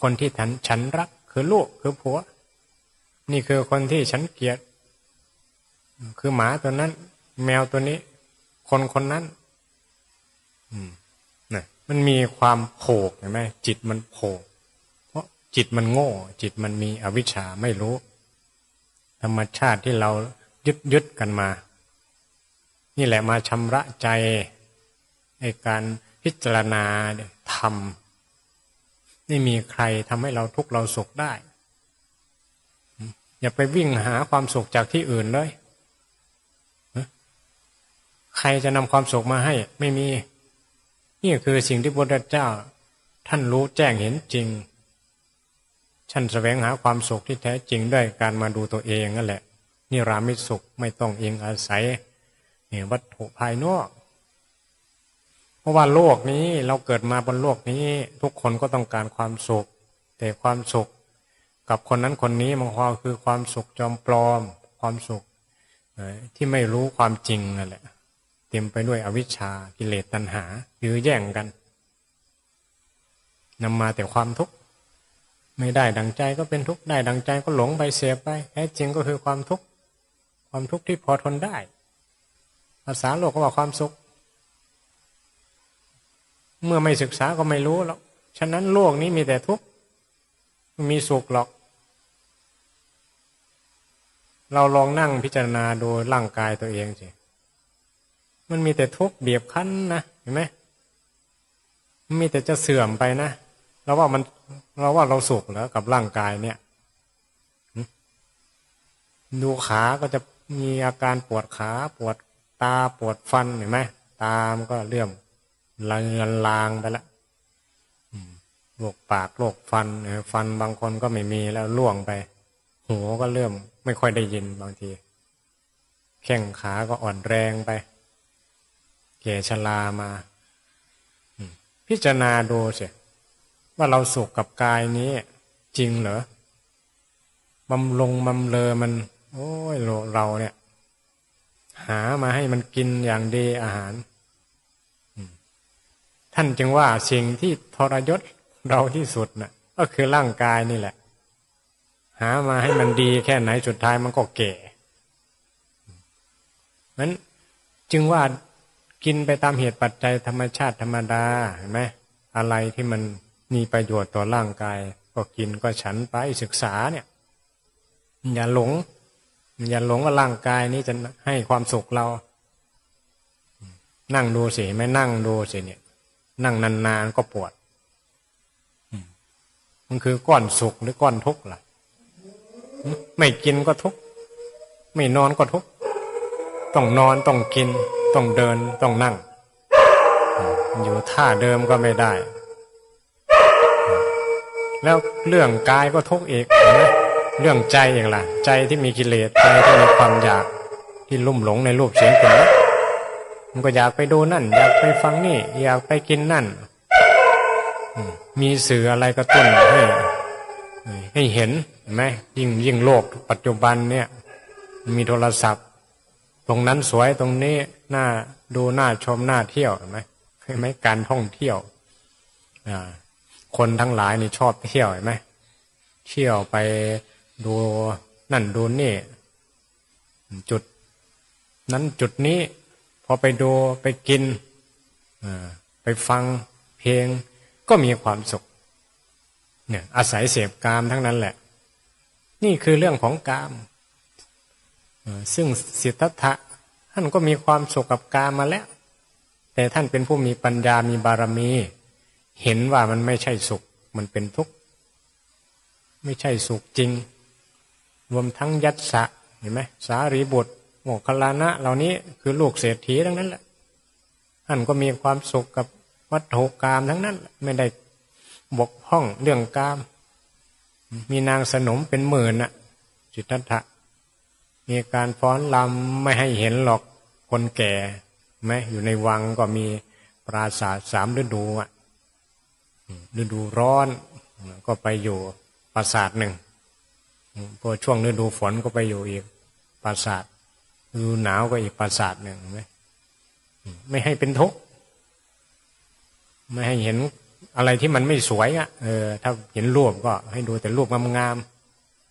คนที่ฉันฉันรัก คือลูกคือผัว นี่คือคนที่ฉันเกลียด คือหมาตัวนั้น แมวตัวนี้ คนคนนั้นอืมนะมันมีความโผกเห็นไหมจิตมันโผกเพราะจิตมันโง่ จิตมันมีอวิชชาไม่รู้ ธรรมชาติที่เรายึดยึดกันมา นี่แหละมาชำระใจในการพิจารณาทำ ไม่มีใครทำให้เราทุกข์เราสุขได้ อย่าไปวิ่งหาความสุขจากที่อื่นเลย ใครจะนำความสุขมาให้ ไม่มี นี่คือสิ่งที่พระพุทธเจ้า ท่านรู้แจ้งเห็นจริงท่านแสวงหาความสุขที่แท้จริงด้วยการมาดูตัวเองนั่นแหละ นี่รามิสุขไม่ต้องเองอาศัยเนี่ยวัตถุภายนอก ราะว่าโลกนี้เราเกิดมาบนโลกนี้ ทุกคนก็ต้องการความสุข แต่ความสุข กับคนนั้นคนนี้มันความคือความสุขจอมปลอม ความสุขที่ไม่รู้ความจริงนั่นแหละ เต็มไปด้วยอวิชชากิเลสตัณหายื้อแย่งกันนำมาแต่ความทุกข์ไม่ได้ดังใจก็เป็นทุกข์ได้ดังใจก็หลงไปเสียไปแท้จริงก็คือความทุกข์ความทุกข์ที่พอทนได้ ภาษาโลกก็ว่าความสุข เมื่อไม่ศึกษาก็ไม่รู้หรอก ฉะนั้นโลกนี้มีแต่ทุกข์มีสุขหรอก เราลองนั่งพิจารณาดูร่างกายตัวเองสิมันมีแต่ทุกข์เบียบคั้นนะเห็นไหมมันมีแต่จะเสื่อมไปนะเราว่ามันเราว่าเราสุขแล้วกับร่างกายเนี่ยดูขาก็จะมีอาการปวดขา ปวดตาปวดฟันเห็นไหมตามก็เลื่อม ลางเงินลางไปละโรคปากโรคฟันฟันบางคนก็ไม่มีแล้วล่วงไป หูก็เริ่มไม่ค่อยได้ยินบางที แข้งขาก็อ่อนแรงไปแก่ชรามาพิจารณาดูสิว่าเราสุขกับกายนี้ จริงเหรอบำลงบำเลอมัน โอ้ยเราเนี่ย หามาให้มันกินอย่างดีอาหาร ท่านจึงว่าสิ่งที่ทรยศเราที่สุดนะ่ะ ก็คือร่างกายนี่แหละ หามาให้มันดีแค่ไหนสุดท้ายมันก็แก่นั้นจึงว่ากินไปตามเหตุปัจจัยธรรมชาติธรรมดาเห็นไหมอะไรที่มันมีประโยชน์ต่อร่างกาย ก็กินก็ฉันไปศึกษาเนี่ย อย่าหลง อย่าหลงว่าร่างกายนี้จะให้ความสุขเรา นั่งดูสิไม่นั่งดูสิเนี่ย นั่งนานๆก็ปวดมันคือก้อนสุขหรือก้อนทุกข์ล่ะ ไม่กินก็ทุกข์ไม่นอนก็ทุกข์ต้องนอนต้องกิน ต้องเดินต้องนั่ง อยู่ท่าเดิมก็ไม่ได้ แล้วเรื่องกายก็ทุกข์อีกนะเรื่องใจอีกล่ะ ใจที่มีกิเลสใจที่มีความอยากที่ลุ่มหลงในรูปเสียงกลิ่น มันก็อยากไปดูนั่น อยากไปฟังนี่ อยากไปกินนั่น มีสื่ออะไรกระตุ้นให้ให้เห็นไหมยิ่งยิ่งโลกปัจจุบันเนี่ยมีโทรศัพท์ ตรงนั้นสวยตรงนี้น่าดูน่าชมน่าเที่ยวเห็นไหมเห็นไหมการท่องเที่ยวคนทั้งหลายนี่ชอบเที่ยวเห็นไหมเที่ยวไปดูนั่นดูนี่ จุดนั้นจุดนี้ พอไปดูไปกินไปฟังเพลงก็มีความสุขเนี่ยอาศัยเสพกามทั้งนั้นแหละ นี่คือเรื่องของกามซึ่งสิทธัตถะท่านก็มีความสุขกับกามมาแล้ว แต่ท่านเป็นผู้มีปัญญามีบารมี เห็นว่ามันไม่ใช่สุข มันเป็นทุกข์ไม่ใช่สุขจริง รวมทั้งยัตสะเห็นไหมสารีบุตร โมคคลานะ เหล่านี้คือลูกเศรษฐีทั้งนั้นแหละท่านก็มีความสุขกับวัตถุกรรมทั้งนั้น ไม่ได้บกพร่องเรื่องกรรมมีนางสนมเป็นหมื่นน่ะจิตทัตะมีการฟ้อนลำไม่ให้เห็นหรอกคนแก่ไหมอยู่ในวังก็มีปราสาทสามฤดูอะฤดูร้อน ก็ไปอยู่ปราสาทหนึ่งพอช่วงฤดูฝนก็ไปอยู่อีกปราสาท ฤดูหนาวก็อีกปราสาทหนึ่งไหมไม่ให้เป็นทุกข์ไม่ให้เห็นอะไรที่มันไม่สวยอะเออ ถ้าเห็นรูปก็ให้ดูแต่รูปงาม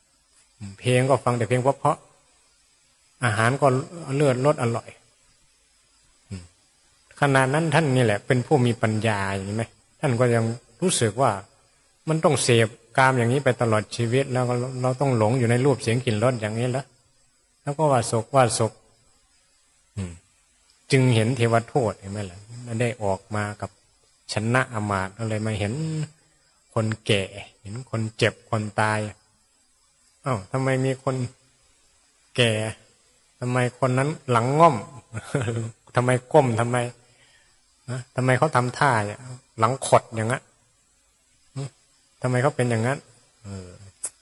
ๆเพลงก็ฟังแต่เพลงเพราะๆอาหารก็เลือดรสอร่อยขนาดนั้นท่านนี่แหละ เป็นผู้มีปัญญาอย่างนี้ไหมท่านก็ยังรู้สึกว่ามันต้องเสพกามอย่างนี้ไปตลอดชีวิตแล้วก็เราต้องหลงอยู่ในรูปเสียงกลิ่นรสอย่างนี้แล้ว แล้วก็ว่าศกว่าศกจึงเห็นเทวโทษเห็นไหมล่ะได้ออกมากับชนะอมาตอะไรมาเห็นคนแก่ เห็นคนเจ็บคนตายอ้าวทำไมมีคนแก่ทำไมคนนั้นหลังง่อมทำไมก้มทำไมนะทำไมเขาทำท่าเนี่ยหลังขดอย่างนั้นทำไมเขาเป็นอย่างนั้นออ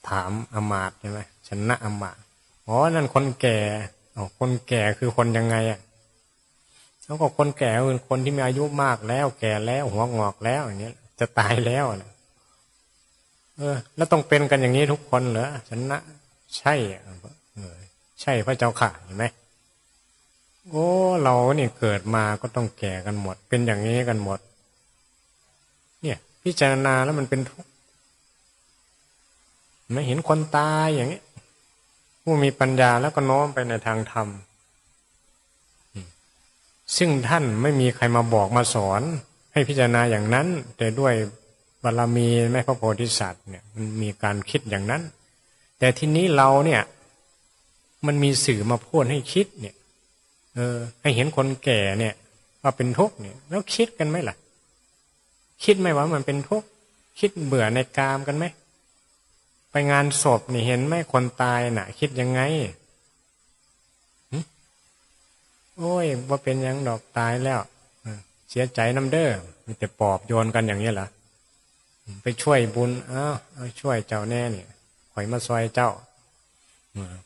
ถามอมาตใช่ไหมชนะอมาต อ๋อ นั่นคนแก่อ๋อคนแก่คือคนยังไงอะแล้วก็คนแก่คือคนที่มีอายุมากแล้ว แก่แล้วหัวงอกแล้วอย่างเงี้ย จะตายแล้วนะเออ แล้วต้องเป็นกันอย่างนี้ทุกคนเหรอชนะใช่เออ ใช่พระเจ้าค่ะเห็นไหมโอ้เราเนี่ยเกิดมาก็ต้องแก่กันหมด เป็นอย่างนี้กันหมด เนี่ย พิจารณาแล้วมันเป็นทุกข์ไม่เห็นคนตายอย่างนี้ ผู้มีปัญญาแล้วก็โน้มไปในทางธรรม ซึ่งท่านไม่มีใครมาบอกมาสอน ให้พิจารณาอย่างนั้น แต่ด้วยบารรมีแม่พระโพธิสัตว์เนี่ยมันมีการคิดอย่างนั้น แต่ทีนี้เราเนี่ย มันมีสื่อมาพูดให้คิดเนี่ย เออ ให้เห็นคนแก่เนี่ยว่าเป็นทุกข์เนี่ย แล้วคิดกันไหมล่ะ คิดไหมว่ามันเป็นทุกข์คิดเบื่อในกามกันไหม ไปงานศพนี่เห็นไหมคนตายน่ะ คิดยังไงโอ้ยว่าเป็นยังดอกตายแล้วเสียใจน้ำเด้อมีแต่ปอบโยนกันอย่างนี้เหรอไปช่วยบุญอ้าวช่วยเจ้าแน่เนี่ยข่อยมาซอยเจ้า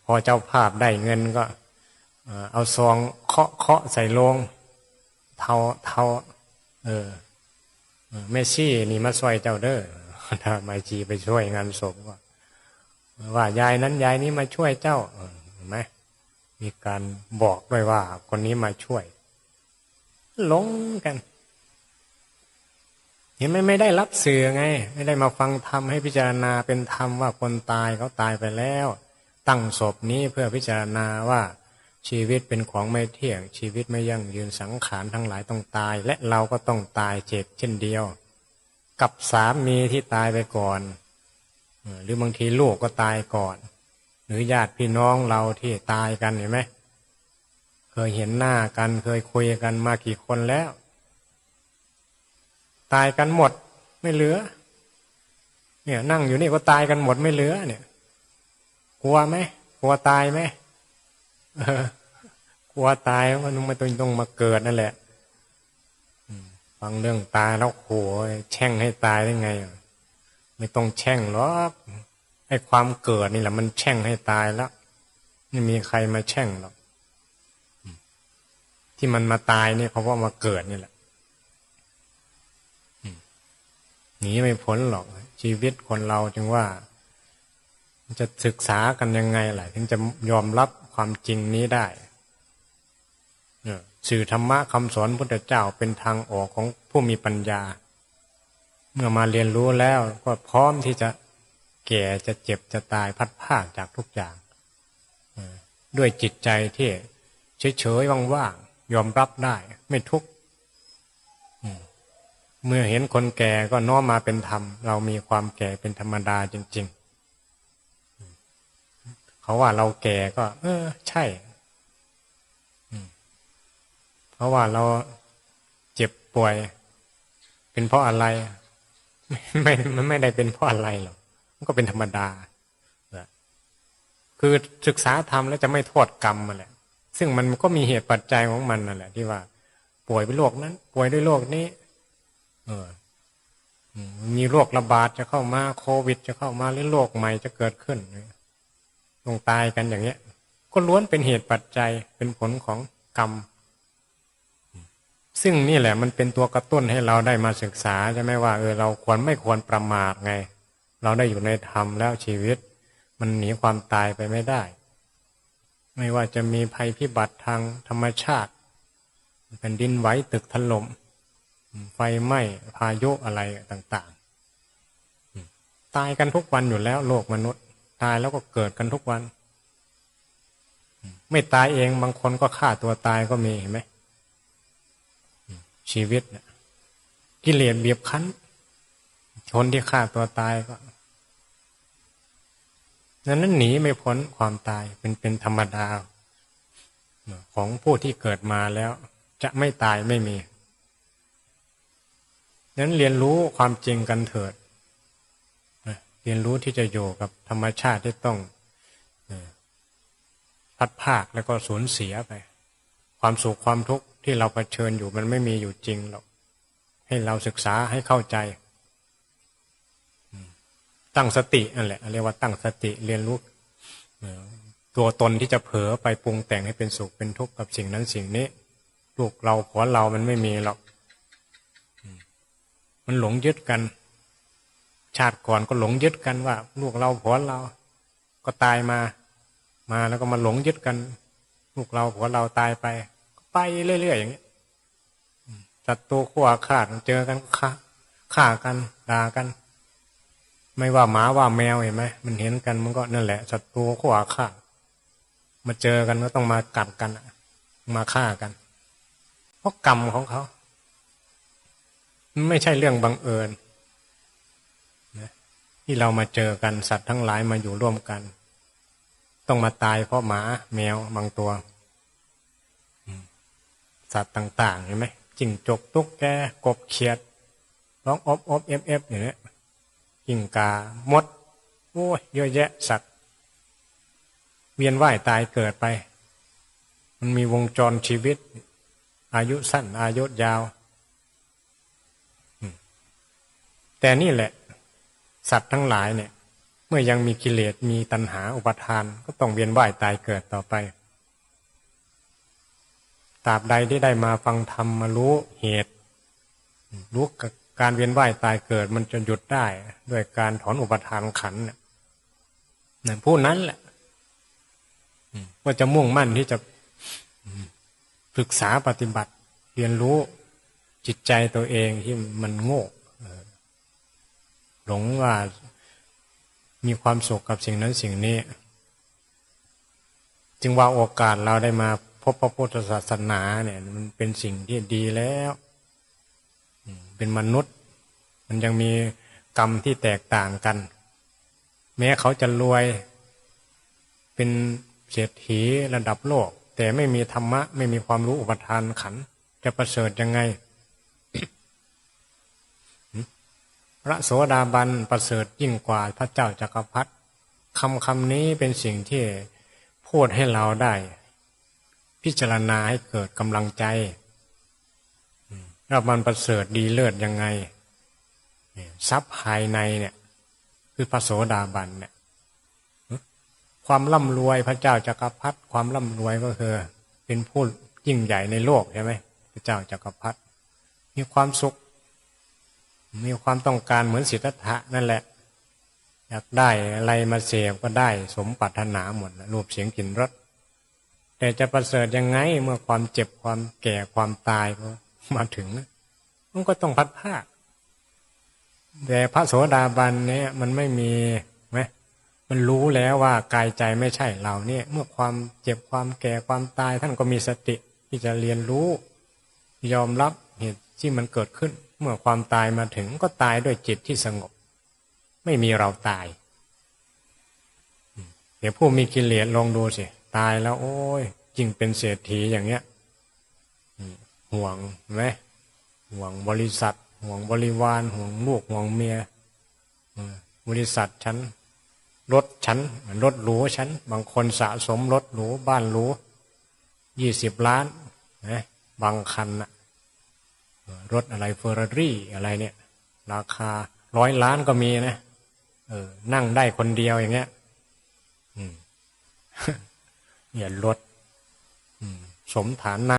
พอเจ้าภาพได้เงินก็เอาซองเคาะเคาะใส่ลงเทาเทาเออเมซี่นี่มาซอยเจ้าเด้อถ้าไมจีไปช่วยงานศพก็ ว่ายายนั้นยายนี้มาช่วยเจ้าเห็นไหมมีการบอกด้วยว่า คนนี้มาช่วยหลงกันเห็นไหมไม่ได้รับสื่อไง ไม่ได้มาฟังธรรมให้พิจารณาเป็นธรรมว่าคนตายเขาตายไปแล้ว ตั้งศพนี้เพื่อพิจารณาว่าชีวิตเป็นของไม่เที่ยง ชีวิตไม่ยั่งยืนสังขารทั้งหลายต้องตาย และเราก็ต้องตายเจ็บเช่นเดียว กับสามีที่ตายไปก่อน หรือบางทีลูกก็ตายก่อน หรือญาติพี่น้องเราที่ตายกันเห็นไหมเคยเห็นหน้ากันเคยคุยกันมากี่คนแล้ว ตายกันหมดไม่เหลือ เนี่ย นั่งอยู่นี่ก็ตายกันหมดไม่เหลือ เนี่ย กลัวไหมกลัวตายไหมกลัวตายมันไม่ต้องต้องมาเกิดนั่นแหละฟังเรื่องตายแล้วโหแช่งให้ตายได้ไง ไม่ต้องแช่งหรอกไอ้ความเกิดนี่แหละ มันแช่งให้ตายแล้วไม่มีใครมาแช่งหรอกที่มันมาตายเนี่ยเขาว่ามาเกิดนี่แหละหนีไม่พ้นหรอก ชีวิตคนเราจึงว่าจะศึกษากันยังไงล่ะถึงจะยอมรับความจริงนี้ได้สื่อธรรมะคำสอนพุทธเจ้าเป็นทางออกของผู้มีปัญญา เมื่อมาเรียนรู้แล้วก็พร้อมที่จะแก่จะเจ็บจะตายพัดภาจากทุกอย่าง ด้วยจิตใจที่เฉยๆว่างๆยอมรับได้ ไม่ทุกข์เมื่อเห็นคนแก่ก็น้อมมาเป็นธรรม เรามีความแก่เป็นธรรมดาจริง ๆ เขาว่าเราแก่ก็ เออ ใช่เพราะว่าเราเจ็บป่วย เป็นเพราะอะไร ไม่มันไม่ได้เป็นเพราะอะไรหรอกมันก็เป็นธรรมดาคือศึกษาธรรมแล้วจะไม่โทษกรรมมาแหละ ซึ่งมันก็มีเหตุปัจจัยของมันนั่นแหละ ที่ว่า ป่วยเป็นโรคนั้น ป่วยด้วยโรคนี้ เออมีโรคระบาดจะเข้ามาโควิด จะเข้ามาหรือโรคใหม่จะเกิดขึ้นต้องตายกันอย่างเงี้ย ก็ล้วนเป็นเหตุปัจจัยเป็นผลของกรรม ซึ่งนี่แหละมันเป็นตัวกระตุ้นให้เราได้มาศึกษาใช่ไหมว่าเออเราควรไม่ควรประมาทไง เราได้อยู่ในธรรมแล้วชีวิต มันหนีความตายไปไม่ได้ ไม่ว่าจะมีภัยพิบัติทางธรรมชาติแผ่นดินไหวตึกถลม่มไฟไหม้พายุอะไรต่างๆ ตายกันทุกวันอยู่แล้ว โลกมนุษย์ ตายแล้วก็เกิดกันทุกวัน ไม่ตายเองบางคนก็ฆ่าตัวตายก็มีเห็นไหม ชีวิตเนี่ยกิเลสเบียบคั้น คนที่ฆ่าตัวตายก็นั้นนั้นหนีไม่พ้นความตายเป็นเป็นธรรมดา ของผู้ที่เกิดมาแล้ว จะไม่ตายไม่มีนั้นเรียนรู้ความจริงกันเถิดเรียนรู้ที่จะอยู่กับธรรมชาติที่ต้องพัดภาคแล้วก็สูญเสียไป ความสุขความทุกข์ที่เราเผชิญอยู่มันไม่มีอยู่จริงหรอกให้เราศึกษาให้เข้าใจ ตั้งสตินั่นแหละเรียกว่าตั้งสติเรียนรู้ตัวตนที่จะเผลอไปปรุงแต่งให้เป็นสุขเป็นทุกข์กับสิ่งนั้นสิ่งนี้ลูกเราผัวเรามันไม่มีหรอกมันหลงยึดกัน ชาติก่อนก็หลงยึดกันว่า ลูกเราผัวเราก็ตายมา มาแล้วก็มาหลงยึดกัน ลูกเราผัวเราตายไปไปเรื่อยๆอย่างนี้ศัตรูขั้วขาดเจอกันฆ่าฆ่ากันด่ากัน ไม่ว่าหมาว่าแมวเห็นไหมมันเห็นกันมันก็นั่นแหละศัตรูขั้วขาดมาเจอกันก็ต้องมากัดกันมาฆ่ากัน เพราะกรรมของเขาไม่ใช่เรื่องบังเอิญนะที่เรามาเจอกันสัตว์ทั้งหลายมาอยู่ร่วมกัน ต้องมาตายเพราะหมาแมวบางตัว สัตว์ต่างๆเห็นไหมจิงจกตุ๊กแกกบเขียดร้องอบอบเอฟเอฟอย่างนี้จิงกามดโอ้ยเยอะแยะสัตว์ เวียนว่ายตายเกิดไป มันมีวงจรชีวิต อายุสั้น อายุยาว แต่นี่แหละ สัตว์ทั้งหลายเนี่ย เมื่อยังมีกิเลสมีตัณหาอุปทานก็ต้องเวียนว่ายตายเกิดต่อไปตราบใดที่ได้มาฟังธรรมมารู้เหตุ รู้การเวียนว่ายตายเกิดมันจะหยุดได้ด้วยการถอนอุปทานขันเนี่ยผู้นั้นแหละก็จะมุ่งมั่นที่จะศึกษาปฏิบัติ เรียนรู้จิตใจตัวเองที่มันโง่หลงว่า มีความสุขกับสิ่งนั้นสิ่งนี้ จึงว่าโอกาสเราได้มาพบพระพุทธศาสนาเนี่ยมันเป็นสิ่งที่ดีแล้วเป็นมนุษย์ มันยังมีกรรมที่แตกต่างกัน แม้เขาจะรวยเป็นเศรษฐีระดับโลก แต่ไม่มีธรรมะ ไม่มีความรู้อุปทานขัน จะประเสริฐยังไง พระโสดาบันประเสริฐยิ่งกว่าพระเจ้าจากักรพรรดิคำคำนี้เป็นสิ่งที่พูดให้เราได้ พิจารณาให้เกิดกำลังใจว่ามันประเสริฐดีเลิศยังไงทรัพย์ภายในเนี่ย คือพระโสดาบันเนี่ย ความร่ำรวยพระเจ้าจากักรพรรดิความร่ำรวยก็คือ เป็นผู้ยิ่งใหญ่ในโลกใช่ไหมพระเจ้าจากักรพรรดิมีความสุข มีความต้องการเหมือนสิทธัตถะนั่นแหละ อยากได้อะไรมาเสพก็ได้ สมปรารถนาหมดรูปเสียงกลิ่นรสแต่จะประเสริฐยังไงเมื่อความเจ็บความแก่ความตายมาถึง มันก็ต้องพัดผ้าแต่พระโสดาบันเนี่ยมันไม่มีไหมมันรู้แล้วว่ากายใจไม่ใช่เราเนี่ย เมื่อความเจ็บความแก่ความตาย ท่านก็มีสติที่จะเรียนรู้ ยอมรับเหตุที่มันเกิดขึ้น เมื่อความตายมาถึงก็ตายด้วยจิตที่สงบ ไม่มีเราตาย เดี๋ยวผู้มีกิเลสลองดูสิ ตายแล้ว โอ้ยจริงเป็นเศรษฐีอย่างเงี้ยห่วงไหมห่วงบริษัท ห่วงบริวารห่วงลูกห่วงเมียบริษัทฉันรถฉันรถหรูฉัน บางคนสะสมรถหรูบ้านหรูยี่สิบล้านนะบางคันนะ รถอะไรเฟอร์รารี่อะไรเนี่ย ราคาร้อยล้านก็มีนะเออ นั่งได้คนเดียวอย่างเงี้ย อืมเนี่ยรถสมฐานนะ